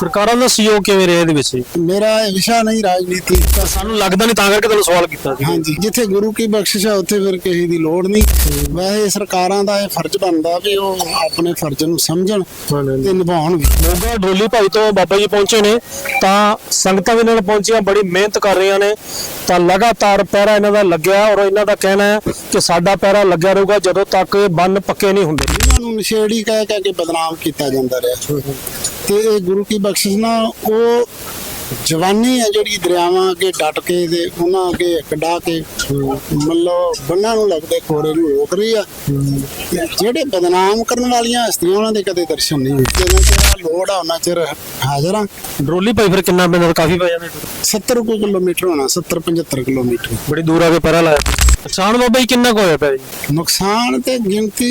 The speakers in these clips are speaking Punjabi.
ਸਰਕਾਰਾਂ ਦਾ ਸਹਿਯੋਗ ਕਿਵੇਂ ਰਿਹਾ ਇਹਦੇ ਵਿੱਚ? ਮੇਰਾ ਵਿਸ਼ਾ ਨਹੀਂ ਰਾਜਨੀਤੀ। ਤਾਂ ਸਾਨੂੰ ਲੱਗਦਾ ਨਹੀਂ ਤਾਂ ਕਰਕੇ ਤੁਹਾਨੂੰ ਸਵਾਲ ਕੀਤਾ ਸੀ। ਹਾਂਜੀ ਜਿੱਥੇ ਗੁਰੂ ਕੀ ਬਖਸ਼ਿਸ਼ ਹੈ ਉੱਥੇ ਫਿਰ ਕਿਸੇ ਦੀ ਲੋੜ ਨਹੀਂ। ਵੈਸੇ ਸਰਕਾਰਾਂ ਦਾ ਇਹ ਫਰਜ਼ ਬਣਦਾ ਵੀ ਉਹ ਆਪਣੇ ਫਰਜ਼ ਨੂੰ ਸਮਝਣ ਤੇ ਨਿਭਾਉਣ ਵੀ। ਮੋਗਾ ਡੋਲੀ ਭਾਈ ਤੋਂ ਬਾਬਾ ਜੀ ਪਹੁੰਚੇ ਨੇ ਤਾਂ ਸੰਗਤਾਂ ਵੀ ਨਾਲ ਪਹੁੰਚੀਆਂ ਬੜੀ ਮਿਹਨਤ ਕਰ ਰਹੀਆਂ ਨੇ। ਤਾਂ ਲਗਾਤਾਰ ਪਹਿਰਾ ਇਹਨਾਂ ਦਾ ਲੱਗਿਆ ਔਰ ਇਹਨਾਂ ਦਾ ਕਹਿਣਾ ਹੈ ਕਿ ਸਾਡਾ ਪਹਿਰਾ ਲੱਗਿਆ ਰਹੂਗਾ ਜਦੋਂ ਤੱਕ ਇਹ ਬੰਨ ਪੱਕੇ ਨਹੀਂ ਹੁੰਦੇ। ਇਹਨਾਂ ਨੂੰ ਨਸ਼ੇੜੀ ਕਹਿ ਕਹਿ ਕੇ ਬਦਨਾਮ ਕੀਤਾ ਜਾਂਦਾ ਰਿਹਾ। ਤੇ ਇਹ ਗੁਰੂ ਕੀ ਬਖਸ਼ਿਸ਼ ਨਾ, ਉਹ ਜਵਾਨੀ ਹੈ ਜਿਹੜੀ ਦਰਿਆਵਾਂ ਅੱਗੇ ਡਟ ਕੇ ਤੇ ਉਹਨਾਂ ਅੱਗੇ ਕਢਾ ਕੇ ਮੱਲੋ ਬੰਨਾਂ ਨੂੰ ਲੱਗਦੇ ਖੋਰੇ ਨੂੰ ਰੋਕ ਰਹੀ ਆ। ਜਿਹੜੇ ਬਦਨਾਮ ਕਰਨ ਵਾਲੀਆਂ ਹਸਤੀਆਂ ਉਹਨਾਂ ਦੇ ਕਦੇ ਦਰਸ਼ਨ ਨਹੀਂ ਹੋਏ। ਜਿੰਨਾ ਚਿਰ ਲੋੜ ਆ ਉਹਨਾਂ ਚਿਰ ਹਾਜ਼ਰ ਆ। ਡੋਲੀ ਭਾਈ ਫਿਰ ਕਿੰਨਾ ਪੈਂਦਾ ਕਾਫੀ ਪੈ ਜਾਂਦੇ 70 ਕੁ ਕਿਲੋਮੀਟਰ ਹੋਣਾ 70 75 ਕਿਲੋਮੀਟਰ। ਬੜੀ ਦੂਰ ਆ ਕੇ ਪਹਿਰਾ ਲਾਇਆ। ਨੁਕਸਾਨ ਬਾਬਾ ਜੀ ਕਿੰਨਾ ਕੁ ਹੋਇਆ ਪਿਆ ਜੀ? ਨੁਕਸਾਨ ਤੇ ਗਿਣਤੀ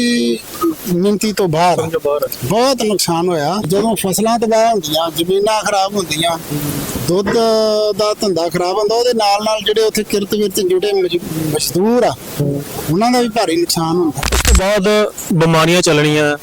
ਮਿੰਤੀ ਤੋਂ। ਬਾਹਰ। ਬਹੁਤ ਨੁਕਸਾਨ ਹੋਇਆ। ਜਦੋਂ ਫਸਲਾਂ ਤਬਾਹ ਹੁੰਦੀਆਂ ਜ਼ਮੀਨਾਂ ਖਰਾਬ ਹੁੰਦੀਆਂ ਦੁੱਧ ਦਾ ਧੰਦਾ ਖਰਾਬ ਹੁੰਦਾ ਉਹਦੇ ਨਾਲ ਨਾਲ ਜਿਹੜੇ ਉੱਥੇ ਕਿਰਤ ਵਿੱਚ ਜੁੜੇ ਮਜ- ਮਜ਼ਦੂਰ ਆ ਉਹਨਾਂ ਦਾ ਵੀ ਭਾਰੀ ਨੁਕਸਾਨ ਹੁੰਦਾ। ਉਸ ਤੋਂ ਬਾਅਦ ਬਿਮਾਰੀਆਂ ਚੱਲਣੀਆਂ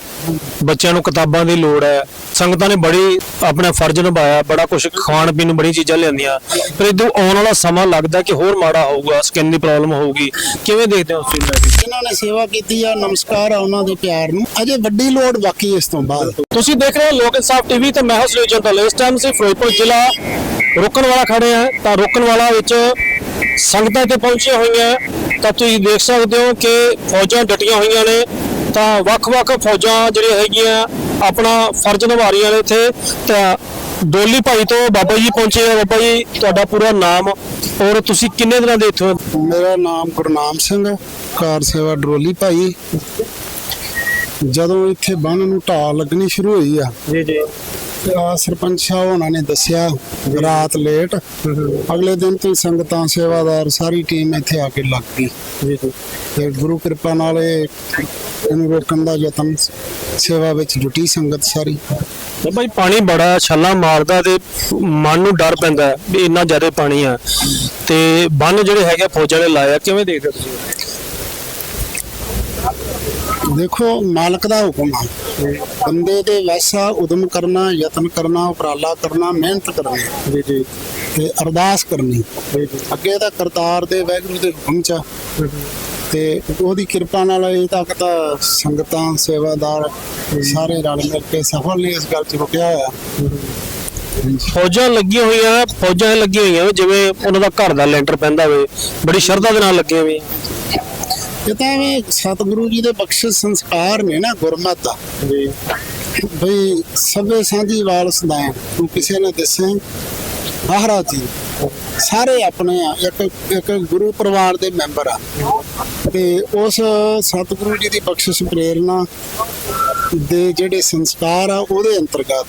ਬੱਚਿਆਂ ਨੂੰ ਕਿਤਾਬਾਂ ਦੀ ਲੋੜ ਹੈ ਸੰਗਤਾਂ ਨੇ ਬੜੀ ਆਪਣਾ ਫਰਜ਼ ਨਿਭਾਇਆ ਬੜਾ ਕੁਝ ਖਾਣ ਪੀਣ ਨੂੰ ਬੜੀ ਚੀਜ਼ਾਂ ਲਿਆਂਦੀਆਂ। ਪਰ ਇਦੋਂ ਆਉਣ ਵਾਲਾ ਸਮਾਂ ਲੱਗਦਾ ਕਿ ਹੋਰ ਮਾੜਾ ਹੋਊਗਾ ਸਕਿਨ ਦੀ ਪ੍ਰੋਬਲਮ ਹੋਊਗੀ। ਕਿਵੇਂ ਦੇਖਦੇ ਹੋ ਉਸ ਚੀਜ਼ ਨੂੰ? ਸੇਵਾ ਕੀਤੀ ਆ ਨਮਸਕਾਰ ਆ ਉਹਨਾਂ ਦੇ ਪਿਆਰ ਨੂੰ ਅਜੇ ਵੱਡੀ ਲੋੜ ਬਾਕੀ ਇਸ ਤੋਂ ਬਾਅਦ। ਤੁਸੀਂ ਦੇਖ ਰਹੇ ਹੋ ਲੋਕ ਇਨਸਾਫ ਟੀਵੀ ਤੇ ਮੈਂ ਹਾਂ ਸੁਰਜਨ ਦਾ ਇਸ ਟਾਈਮ ਸੀ ਫਿਰੋਜ਼ਪੁਰ ਜ਼ਿਲ੍ਹਾ ਰੋਕਣ ਵਾਲਾ ਖੜੇ ਆ ਤਾਂ ਰੋਕਣ ਵਾਲਾ ਵਿੱਚ ਸੰਗਤਾਂ ਇੱਥੇ ਪਹੁੰਚੀਆਂ ਹੋਈਆਂ। ਤਾਂ ਤੁਸੀਂ ਦੇਖ ਸਕਦੇ ਹੋ ਕਿ ਫੌਜਾਂ ਡਟੀਆਂ ਹੋਈਆਂ ਨੇ। ਤਾਂ ਵੱਖ-ਵੱਖ ਫੌਜਾਂ ਜਿਹੜੀਆਂ ਹੈਗੀਆਂ ਆਪਣਾ ਫਰਜ਼ ਨਿਭਾ ਰਹੀਆਂ ਨੇ ਇੱਥੇ। ਤਾਂ ਡੋਲੀ ਭਾਈ ਤੋਂ ਬਾਬਾ ਜੀ ਪਹੁੰਚੇ ਆ। ਬਾਬਾ ਜੀ ਤੁਹਾਡਾ ਪੂਰਾ ਨਾਮ ਔਰ ਤੁਸੀਂ ਕਿੰਨੇ ਦਿਨਾਂ ਦੇ ਇੱਥੋਂ? ਮੇਰਾ ਨਾਮ ਗੁਰਨਾਮ ਸਿੰਘ ਕਾਰ ਸੇਵਾ ਡਰੋਲੀ ਭਾਈ। ਜਦੋਂ ਇੱਥੇ ਬੰਨ ਨੂੰ ਢਾਹ ਲੱਗਣੀ ਸ਼ੁਰੂ ਹੋਈ ਆ ਜੀ ਜੀ। ਤੇ ਸਰਪੰਚ ਸਾਹਿਬ ਉਹਨਾਂ ਨੇ ਦੱਸਿਆ ਰਾਤ ਲੇਟ। ਅਗਲੇ ਦਿਨ ਤੋਂ ਸੰਗਤਾਂ ਸੇਵਾਦਾਰ ਸਾਰੀ ਟੀਮ ਇੱਥੇ ਆ ਕੇ ਲੱਗ ਗਈ। ਤੇ ਗੁਰੂ ਕਿਰਪਾ ਨਾਲ ਇਹ ਇਹਨੂੰ ਰੋਕਣ ਦਾ ਯਤਨ ਸੇਵਾ ਵਿੱਚ ਜੁਟੀ ਸੰਗਤ ਸਾਰੀ। ਬਾਬਾ ਜੀ ਪਾਣੀ ਬੜਾ ਛੱਲਾ ਮਾਰਦਾ ਤੇ ਮਨ ਨੂੰ ਡਰ ਪੈਂਦਾ ਵੀ ਇੰਨਾ ਜ਼ਿਆਦਾ ਪਾਣੀ ਆ। ਤੇ ਬੰਨ ਜਿਹੜੇ ਹੈਗੇ ਫੌਜਾਂ ਨੇ ਲਾਇਆ ਕਿਵੇਂ ਦੇਖਦੇ ਤੁਸੀਂ? ਦੇਖੋ ਮਾਲਕ ਦਾ ਹੁਕਮ ਆ। ਬੰਦੇ ਦੇ ਵੈਸਾ ਉਦਮ ਕਰਨਾ ਯਤਨ ਕਰਨਾ ਉਪਰਾਲਾ ਕਰਨਾ ਮਿਹਨਤ ਕਰਨੀ। ਜੀ ਜੀ। ਤੇ ਅਰਦਾਸ ਕਰਨੀ। ਅੱਗੇ ਤਾਂ ਕਰਤਾਰ ਦੇ ਵਾਹਿਗੁਰੂ ਦੇ ਹੁਕਮ ਚ। ਤੇ ਉਹਦੀ ਕਿਰਪਾ ਨਾਲ ਇਹ ਤੱਕ ਤਾਂ ਸੰਗਤਾਂ ਸੇਵਾਦਾਰ ਸਾਰੇ ਰਲ ਮਿਲ ਕੇ ਸਫਲ ਨੇ ਇਸ ਗੱਲ 'ਚ ਰੁਕਿਆ ਹੋਇਆ। ਫੌਜਾਂ ਲੱਗੀਆਂ ਹੋਈਆਂ ਫੌਜਾਂ ਲੱਗੀਆਂ ਹੋਈਆਂ ਜਿਵੇਂ ਉਹਨਾਂ ਦਾ ਘਰ ਦਾ ਲੈਂਟਰ ਪੈਂਦਾ ਹੋਵੇ ਬੜੀ ਸ਼ਰਧਾ ਦੇ ਨਾਲ ਲੱਗੇ ਹੋਏ ਇਹ ਤਾਂ ਐਵੇਂ ਸਤਿਗੁਰੂ ਜੀ ਦੇ ਬਖਸ਼ਿਸ਼ ਸੰਸਕਾਰ ਨੇ ਨਾ ਗੁਰਮਤ ਦਾ। ਜੀ। ਸਭੇ ਸਾਂਝੀ ਵਾਲ ਸਦਾਏ ਤੂੰ ਕਿਸੇ ਨੇ ਦੱਸੇ ਬਾਹਰਾ ਜੀ। ਸਾਰੇ ਆਪਣੇ ਆ। ਇੱਕ ਇੱਕ ਗੁਰੂ ਪਰਿਵਾਰ ਦੇ ਮੈਂਬਰ ਆ। ਤੇ ਉਸ ਸਤਿਗੁਰੂ ਜੀ ਦੀ ਬਖਸ਼ਿਸ਼ ਪ੍ਰੇਰਣਾ ਦੇ ਜਿਹੜੇ ਸੰਸਕਾਰ ਆ ਉਹਦੇ ਅੰਤਰਗਤ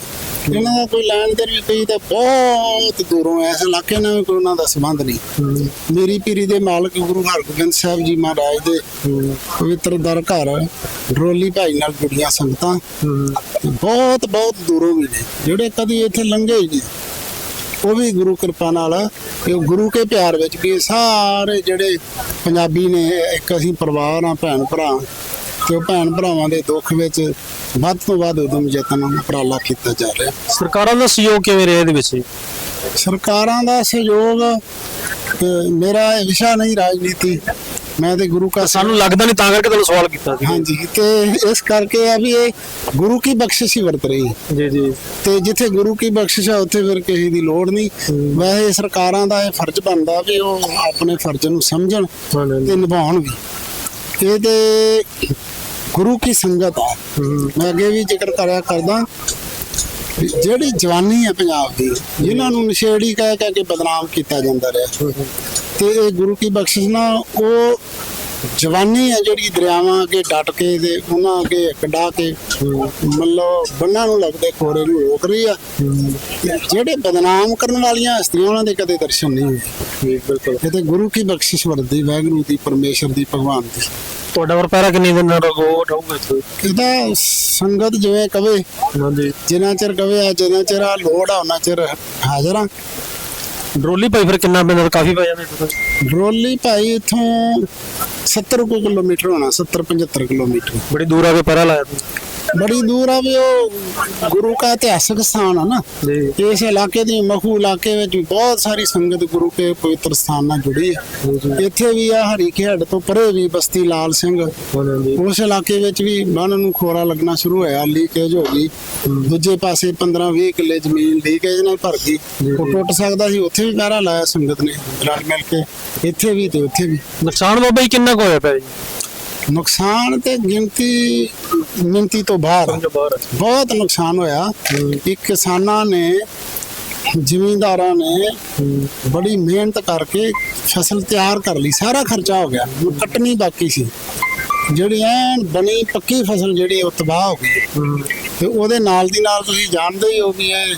ਇਹਨਾਂ ਦਾ ਕੋਈ ਲੈਣ ਦੇਣ ਕਈ ਤਾਂ ਬਹੁਤ ਦੂਰੋਂ ਐ, ਇਸ ਇਲਾਕੇ ਨਾਲ ਕੋਈ ਉਹਨਾਂ ਦਾ ਸੰਬੰਧ ਨਹੀਂ। ਮੇਰੀ ਪੀਰੀ ਦੇ ਮਾਲਕ ਗੁਰੂ ਹਰਗੋਬਿੰਦ ਸਾਹਿਬ ਜੀ ਮਹਾਰਾਜ ਦੇ ਪਵਿੱਤਰ ਦਰ ਘਰ ਡਰੋਲੀ ਭਾਈ ਨਾਲ ਜੁੜੀਆਂ ਸੰਗਤਾਂ ਬਹੁਤ ਬਹੁਤ ਦੂਰੋਂ ਵੀ ਨੇ ਜਿਹੜੇ ਕਦੀ ਇੱਥੇ ਲੰਘੇ ਹੀ ਨਹੀਂ। ਉਹ ਵੀ ਗੁਰੂ ਕਿਰਪਾ ਨਾਲ ਇਹ ਗੁਰੂ ਕੇ ਪਿਆਰ ਵਿੱਚ ਵੀ ਸਾਰੇ ਜਿਹੜੇ ਪੰਜਾਬੀ ਨੇ ਇੱਕ ਅਸੀਂ ਪਰਿਵਾਰ ਆ ਭੈਣ ਭਰਾ। ਤੇ ਉਹ ਭੈਣ ਭਰਾਵਾਂ ਦੇ ਦੁੱਖ ਵਿੱਚ ਵੱਧ ਤੋਂ ਵੱਧ ਉਦਮ ਯਤਨ ਉਪਰਾਲਾ ਕੀਤਾ ਜਾ ਰਿਹਾ। ਸਰਕਾਰਾਂ ਦਾ ਸਹਿਯੋਗ ਕਿਵੇਂ ਰਿਹਾ ਇਹਦੇ ਵਿੱਚ? ਸਰਕਾਰਾਂ ਦਾ ਸਹਿਯੋਗ ਮੇਰਾ ਵਿਸ਼ਾ ਨਹੀਂ ਰਾਜਨੀਤੀ। ਮੈਂ ਤੇ ਗੁਰੂ ਕਾ ਸਾਨੂੰ ਲੱਗਦਾ ਨਹੀਂ ਤਾਂ ਕਰਕੇ ਤੁਹਾਨੂੰ ਸਵਾਲ ਕੀਤਾ ਸੀ। ਹਾਂਜੀ ਤੇ ਇਸ ਕਰਕੇ ਆ ਵੀ ਇਹ ਗੁਰੂ ਕੀ ਬਖਸ਼ਿਸ਼ ਹੀ ਵਰਤ ਰਹੀ ਜੀ ਜੀ। ਤੇ ਜਿੱਥੇ ਗੁਰੂ ਕੀ ਬਖਸ਼ਿਸ਼ ਆ ਉੱਥੇ ਫਿਰ ਕਿਸੇ ਦੀ ਲੋੜ ਨਹੀਂ। ਵੈਸੇ ਸਰਕਾਰਾਂ ਦਾ ਇਹ ਫਰਜ਼ ਬਣਦਾ ਵੀ ਉਹ ਆਪਣੇ ਫਰਜ਼ ਨੂੰ ਸਮਝਣ ਤੇ ਨਿਭਾਉਣ ਵੀ ਇਹ ਤੇ ਗੁਰੂ ਕੀ ਸੰਗਤ? ਆ ਮੈਂ ਅੱਗੇ ਵੀ ਜ਼ਿਕਰ ਕਰਿਆ ਕਰਦਾ ਜਿਹੜੀ ਜਵਾਨੀ ਹੈ ਪੰਜਾਬ ਦੀ ਜਿਨ੍ਹਾਂ ਨੂੰ ਨਸ਼ੇੜੀ ਕਹਿ ਕਹਿ ਕੇ ਬਦਨਾਮ ਕੀਤਾ ਜਾਂਦਾ ਰਿਹਾ। ਤੇ ਇਹ ਗੁਰੂ ਕੀ ਬਖਸ਼ਿਸ਼ ਨਾ ਉਹ ਜਵਾਨੀ ਹੈ ਜਿਹੜੀ ਦਰਿਆਵਾਂ ਅੱਗੇ ਡਟ ਕੇ ਤੇ ਉਹਨਾਂ ਅੱਗੇ ਕਢਾ ਕੇ ਮੱਲੋ ਬੰਨਾਂ ਨੂੰ ਲੱਗਦੇ ਖੋਰੇ ਨੂੰ ਰੋਕ ਰਹੀ ਆ। ਜਿਹੜੇ ਬਦਨਾਮ ਕਰਨ ਵਾਲੀਆਂ ਹਸਤੀਆਂ ਉਹਨਾਂ ਦੇ ਕਦੇ ਦਰਸ਼ਨ ਨਹੀਂ ਹੋਏ। ਬਿਲਕੁਲ। ਇਹ ਤੇ ਗੁਰੂ ਕੀ ਬਖਸ਼ਿਸ਼ ਵਰਦੀ ਵਾਹਿਗੁਰੂ ਦੀ ਪਰਮੇਸ਼ਰ ਦੀ ਭਗਵਾਨ ਦੀ। ਤੁਹਾਡਾ ਵਰ ਪੈਰਾ ਕਿੰਨੀ ਦਿਨ ਰਗੋ ਰਹੂਗਾ ਇੱਥੇ? ਇਹਦਾ ਸੰਗਤ ਜਿਵੇਂ ਕਵੇ ਹਾਂਜੀ। ਜਿੰਨਾ ਚਿਰ ਕਵੇ ਆ ਜਿੰਨਾ ਚਿਰ ਆ ਲੋੜ ਆ ਉਹਨਾਂ ਚਿਰ ਹਾਜ਼ਰ ਆ। ਡਰੋਲੀ ਭਾਈ ਫਿਰ ਕਿੰਨਾ ਪੈਂਦਾ? ਕਾਫੀ ਪੈ ਜਾਂਦੇ ਡਰੋਲੀ ਭਾਈ ਇਥੋਂ 70 ਕੁ ਕਿਲੋਮੀਟਰ ਹੋਣਾ 70 75 ਕਿਲੋਮੀਟਰ। ਬੜੀ ਦੂਰ ਆ ਕੇ ਪਹਿਰਾ ਲਾਇਆ ਤੁਸੀਂ। ਬੜੀ ਦੂਰ ਆ ਵੀ ਉਹ ਗੁਰੂ ਦਾ ਇਤਿਹਾਸਕ ਸਥਾਨ ਆ ਨਾ। ਜੀ। ਇਸ ਇਲਾਕੇ ਦੀ ਮਖੂ ਇਲਾਕੇ ਵਿੱਚ ਬਹੁਤ ਸਾਰੀ ਸੰਗਤ ਗੁਰੂ ਕੇ ਪਵਿੱਤਰ ਸਥਾਨ ਨਾਲ ਜੁੜੀ ਹੈ ਇੱਥੇ ਵੀ ਆ ਹਰੀ ਖੇਡ ਤੋਂ ਪਰੇ ਵੀ ਬਸਤੀ ਲਾਲ ਸਿੰਘ। ਉਸ ਇਲਾਕੇ ਵਿੱਚ ਵੀ ਬੰਨ ਨੂੰ ਖੋਰਾ ਲੱਗਣਾ ਸ਼ੁਰੂ ਹੋਇਆ ਲੀਕੇਜ ਹੋ ਗਈ। ਦੂਜੇ ਪਾਸੇ 15 20 ਕਿੱਲੇ ਜ਼ਮੀਨ ਲੀਕੇਜ ਨਾਲ ਭਰ ਗਈ। ਉਹ ਟੁੱਟ ਸਕਦਾ ਸੀ ਉੱਥੇ ਵੀ ਪਹਿਰਾ ਲਾਇਆ ਸੰਗਤ ਨੇ ਰਲ ਮਿਲ ਕੇ। ਇੱਥੇ ਵੀ ਤੇ ਉੱਥੇ ਵੀ। ਨੁਕਸਾਨ ਬਾਬਾ ਜੀ ਕਿੰਨਾ ਕੁ ਹੋਇਆ ਪਿਆ ਜੀ? ਨੁਕਸਾਨ ਤੇ ਗਿਣਤੀ ਗਿਣਤੀ ਤੋਂ ਬਾਹਰ। ਬਹੁਤ ਨੁਕਸਾਨ ਹੋਇਆ। ਇੱਕ ਕਿਸਾਨਾਂ ਨੇ ਜ਼ਿਮੀਂਦਾਰਾਂ ਨੇ ਬੜੀ ਮਿਹਨਤ ਕਰਕੇ ਫਸਲ ਤਿਆਰ ਕਰ ਲਈ। ਸਾਰਾ ਖਰਚਾ ਹੋ ਗਿਆ। ਕੱਟਣੀ ਬਾਕੀ ਸੀ। ਜਿਹੜੀ ਐਨ ਬਣੀ ਪੱਕੀ ਫਸਲ ਜਿਹੜੀ ਉਹ ਤਬਾਹ ਹੋ ਗਈ। ਤੇ ਉਹਦੇ ਨਾਲ ਦੀ ਨਾਲ ਤੁਸੀਂ ਜਾਣਦੇ ਹੀ ਹੋ ਵੀ ਇਹ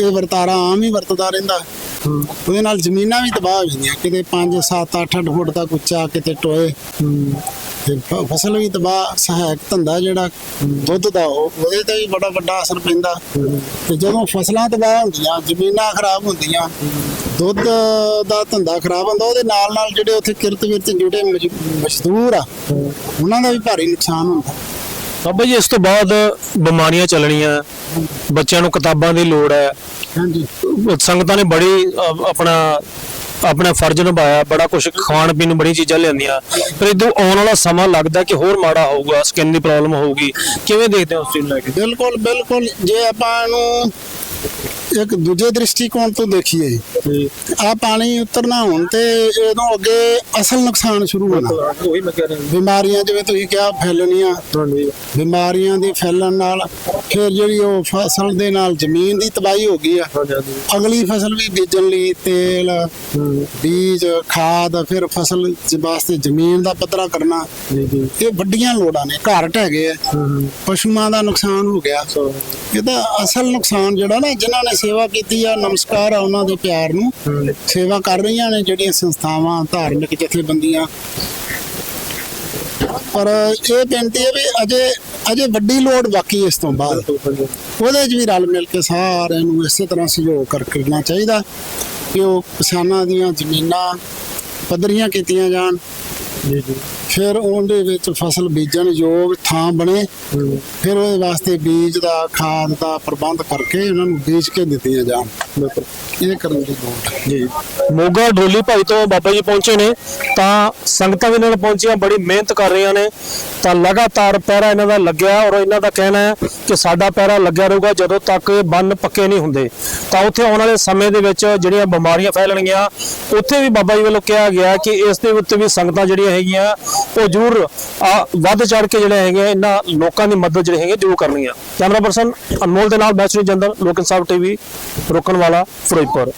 ਇਹ ਵਰਤਾਰਾ ਆਮ ਹੀ ਵਰਤਦਾ ਰਹਿੰਦਾ। ਉਹਦੇ ਨਾਲ ਜ਼ਮੀਨਾਂ ਵੀ ਤਬਾਹ ਹੋ ਜਾਂਦੀਆਂ। ਕਿਤੇ 5 7 8 8 ਫੁੱਟ ਤੱਕ ਉੱਚਾ ਕਿਤੇ ਟੋਏ। ਤੇ ਫਸਲ ਵੀ ਤਬਾਹ ਸਹਾਇਕ ਧੰਦਾ ਜਿਹੜਾ ਦੁੱਧ ਦਾ ਉਹ ਉਹਦੇ ਤੇ ਵੀ ਬੜਾ ਵੱਡਾ ਅਸਰ ਪੈਂਦਾ। ਤੇ ਜਦੋਂ ਫਸਲਾਂ ਤਬਾਹ ਹੁੰਦੀਆਂ ਜ਼ਮੀਨਾਂ ਖਰਾਬ ਹੁੰਦੀਆਂ ਦੁੱਧ ਦਾ ਧੰਦਾ ਖਰਾਬ ਹੁੰਦਾ ਉਹਦੇ ਨਾਲ ਨਾਲ ਜਿਹੜੇ ਉੱਥੇ ਕਿਰਤ ਵਿਰਤ ਜਿਹੜੇ ਮਜ- ਮਜ਼ਦੂਰ ਆ ਉਹਨਾਂ ਦਾ ਵੀ ਭਾਰੀ ਨੁਕਸਾਨ ਹੁੰਦਾ। ਬਾਬਾ ਜੀ ਇਸ ਤੋਂ ਬਾਅਦ ਬਿਮਾਰੀਆਂ ਚੱਲਣੀਆਂ ਬੱਚਿਆਂ ਨੂੰ ਕਿਤਾਬਾਂ ਦੀ ਲੋੜ ਹੈ। ਹਾਂਜੀ। ਸੰਗਤਾਂ ਨੇ ਬੜੀ ਆਪਣਾ ਆਪਣਾ ਫਰਜ਼ ਨਿਭਾਇਆ, ਬੜਾ ਕੁਝ ਖਾਣ ਪੀਣ ਨੂੰ ਬੜੀ ਚੀਜ਼ਾਂ ਲਿਆਂਦੀਆਂ। ਪਰ ਇਦੋਂ ਆਉਣ ਵਾਲਾ ਸਮਾਂ ਲੱਗਦਾ ਕਿ ਹੋਰ ਮਾੜਾ ਹੋਊਗਾ ਸਕਿਨ ਦੀ ਪ੍ਰੋਬਲਮ ਹੋਊਗੀ। ਕਿਵੇਂ ਦੇਖਦੇ ਹੋ ਉਸ ਚੀਜ਼ ਨੂੰ ਲੈ ਕੇ? ਬਿਲਕੁਲ ਬਿਲਕੁਲ। ਜੇ ਆਪਾਂ ਇਹਨੂੰ ਇੱਕ ਦੂਜੇ ਦ੍ਰਿਸ਼ਟੀਕੋਣ ਤੋਂ ਦੇਖੀਏ ਆ ਪਾਣੀ ਉਤਰਨਾ ਹੋਣ ਤੇ ਇਹਦੋਂ ਅੱਗੇ ਅਸਲ ਨੁਕਸਾਨ ਸ਼ੁਰੂ ਹੋਣਾ। ਉਹੀ ਮੈਂ ਕਹਿ ਰਿਹਾ ਬਿਮਾਰੀਆਂ ਜਿਵੇਂ ਤੁਸੀਂ ਕਿਹਾ ਫੈਲਣੀਆਂ ਬਿਮਾਰੀਆਂ ਦੇ ਫੈਲਣ ਨਾਲ ਫਿਰ ਜਿਹੜੀ ਉਹ ਫਸਲ ਦੇ ਨਾਲ ਜ਼ਮੀਨ ਦੀ ਤਬਾਹੀ ਹੋ ਗਈ ਆ। ਅਗਲੀ ਫਸਲ ਵੀ ਬੀਜਣ ਲਈ ਤੇਲ ਬੀਜ ਖਾਦ ਫਿਰ ਫਸਲ ਵਾਸਤੇ ਜ਼ਮੀਨ ਦਾ ਪੱਧਰਾ ਕਰਨਾ। ਇਹ ਵੱਡੀਆਂ ਲੋੜਾਂ ਨੇ ਘਰ ਢਹਿ ਗਏ ਪਸ਼ੂਆਂ ਦਾ ਨੁਕਸਾਨ ਹੋ ਗਿਆ। ਇਹਦਾ ਅਸਲ ਨੁਕਸਾਨ ਜਿਹੜਾ ਨਾ ਜਿਨ੍ਹਾਂ ਨੇ ਸੇਵਾ ਕੀਤੀ ਆ ਨਮਸਕਾਰ ਆ ਉਹਨਾਂ ਦੇ ਪਿਆਰ ਨੂੰ। ਸੇਵਾ ਕਰ ਰਹੀਆਂ ਨੇ ਜਿਹੜੀਆਂ ਸੰਸਥਾਵਾਂ ਧਾਰਮਿਕ ਜਥੇਬੰਦੀਆਂ। ਪਰ ਇਹ ਬੇਨਤੀ ਹੈ ਵੀ ਅਜੇ ਅਜੇ ਵੱਡੀ ਲੋੜ ਬਾਕੀ ਇਸ ਤੋਂ ਬਾਅਦ। ਉਹਦੇ 'ਚ ਵੀ ਰਲ ਮਿਲ ਕੇ ਸਾਰਿਆਂ ਨੂੰ ਇਸੇ ਤਰ੍ਹਾਂ ਸਹਿਯੋਗ ਕਰ ਕਰਨਾ ਚਾਹੀਦਾ ਕਿ ਉਹ ਕਿਸਾਨਾਂ ਦੀਆਂ ਜ਼ਮੀਨਾਂ ਪੱਧਰੀਆਂ ਕੀਤੀਆਂ ਜਾਣ। ਫਿਰ ਉਹਦੇ ਵਿੱਚ ਫਸਲ ਬੀਜਣ ਯੋਗ ਥਾਂ ਬਣੇ। ਫਿਰ ਉਹਦੇ ਵਾਸਤੇ ਬੀਜ ਦਾ ਖਾਦ ਦਾ ਪ੍ਰਬੰਧ ਕਰਕੇ ਉਹਨਾਂ ਨੂੰ ਬੀਜ ਕੇ ਦਿੱਤੀਆਂ ਜਾਣ। ਇਹ ਕਰਨ ਦੀ ਲੋੜ ਜੀ। ਮੋਗਾ ਡੋਲੀ ਭਾਈ ਤੋਂ ਬਾਬਾ ਜੀ ਪਹੁੰਚੇ ਨੇ। ਤਾਂ ਸੰਗਤਾਂ ਵੀ ਨਾਲ ਪਹੁੰਚੀਆਂ ਬੜੀ ਮਿਹਨਤ ਕਰ ਰਹੀਆਂ ਨੇ। ਤਾਂ ਲਗਾਤਾਰ ਪਹਿਰਾ ਇਹਨਾਂ ਦਾ ਲੱਗਿਆ ਔਰ ਇਹਨਾਂ ਦਾ ਕਹਿਣਾ ਹੈ ਕਿ ਸਾਡਾ ਪਹਿਰਾ ਲੱਗਿਆ ਰਹੂਗਾ ਜਦੋਂ ਤੱਕ ਬੰਨ ਪੱਕੇ ਨਹੀਂ ਹੁੰਦੇ। ਤਾਂ ਉੱਥੇ ਆਉਣ ਵਾਲੇ ਸਮੇਂ ਦੇ ਵਿੱਚ ਜਿਹੜੀਆਂ ਬਿਮਾਰੀਆਂ ਫੈਲਣਗੀਆਂ ਉੱਥੇ ਵੀ ਬਾਬਾ ਜੀ ਵੱਲੋਂ ਕਿਹਾ ਗਿਆ ਕਿ ਇਸ ਦੇ ਉੱਤੇ ਵੀ ਸੰਗਤਾਂ ਜਿਹੜੀਆਂ ਹੈਗੀਆਂ ਉਹ ਜ਼ਰੂਰ ਵੱਧ ਚੜ ਕੇ ਜਿਹੜੇ ਹੈਗੇ ਆ, ਇਹਨਾਂ ਲੋਕਾਂ ਦੀ ਮਦਦ ਜਿਹੜੇ ਹੈਗੇ ਜ਼ਰੂਰ ਕਰਨੀ ਆ। ਕੈਮਰਾ ਪਰਸਨ ਅਨਮੋਲ ਦੇ ਨਾਲ ਬੈਸਰੀ ਜੰਦਲ ਲੋਕਨ ਸਾਹਿਬ ਟੀਵੀ ਰੋਕਣ ਵਾਲਾ ਫਿਰੋਜ਼ਪੁਰ।